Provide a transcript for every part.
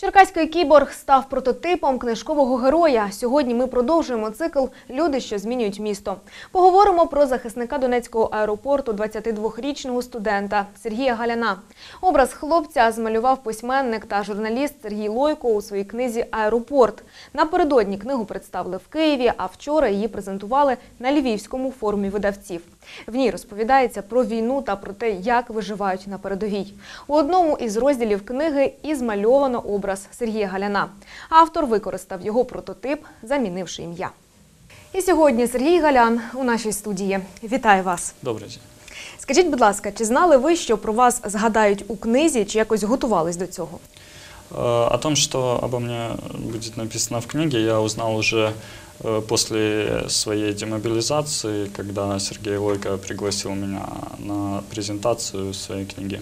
Черкаський кіборг став прототипом книжкового героя. Сьогодні ми продовжуємо цикл Люди, що змінюють місто. Поговоримо про захисника Донецького аеропорту, 22-річного студента Сергія Галяна. Образ хлопця змалював письменник та журналіст Сергій Лойко у своїй книзі Аеропорт. Напередодні книгу представили в Києві, а вчора її презентували на Львівському форумі видавців. В ній розповідається про війну та про те, як виживають на передовій. У одному із розділів книги і змальовано образ Сергія Галяна. Автор використав його прототип, замінивши ім'я. І сьогодні Сергій Галян у нашій студії. Вітаю вас! Добрый день. Скажіть, будь ласка, чи знали ви, що про вас згадають у книзі, чи якось готувались до цього? Э, О том, что обо мне будет написано в книге, я узнал уже э, после своей демобилизации, когда Сергей Лойко пригласил меня на презентацию своей книги.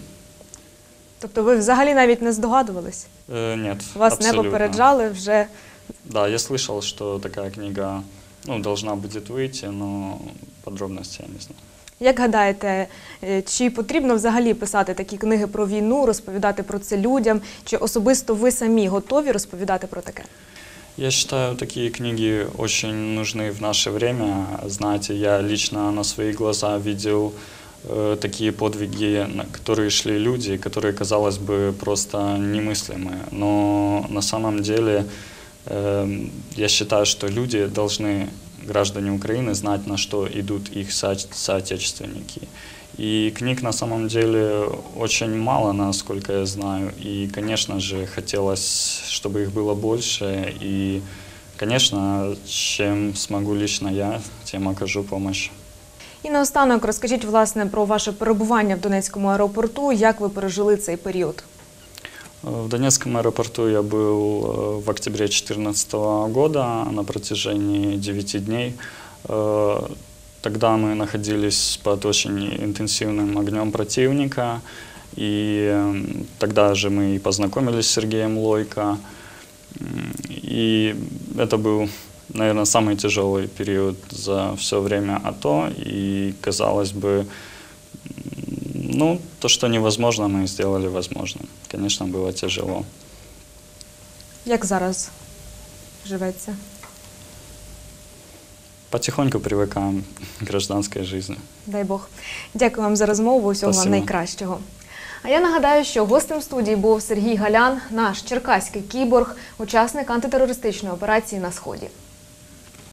Тобто ви взагалі навіть не здогадувались? Э, Нет, Вас не абсолютно. попереджали вже. Да, я слышал, что такая книга ну, должна будет выйти, но подробностей я не знаю. Як гадаєте, е, чи потрібно взагалі писати такі книги про війну, розповідати про це людям? Чи особисто ви самі готові розповідати про таке? Я считаю, такие книги очень нужны в наше время. Знаете, я лично на свои глаза видел э, такие подвиги, на которые шли люди, которые, казалось бы, просто немыслимые. Но на самом деле э, я считаю, что люди должны, граждане Украины, знать, на что идут их со- соотечественники. И книг на самом деле очень мало, насколько я знаю. И, конечно же, хотелось, чтобы их было больше. И, конечно, чем смогу лично я, тем окажу помощь. І наостанок розкажіть власне про ваше перебування в Донецькому аеропорту, як ви пережили цей період. Э, В Донецком аэропорту я был э, в октябре 2014 года на протяжении 9 дней. Э, Тогда мы находились под очень интенсивным огнем противника, и э, тогда же мы и познакомились с Сергеем Лойко. М, И это был, наверное, самый тяжелый период за все время АТО, и, казалось бы, ну, то, что невозможно, мы сделали возможным. Конечно, было тяжело. Як зараз живеться? Потихоньку привыкаем к гражданской жизни. Дай Бог. Дякую вам за розмову. Усього вам Спасибо. найкращого. А я нагадаю, що гостем студії був Сергій Галян, наш черкаський кіборг, учасник антитерористичної операції на сході.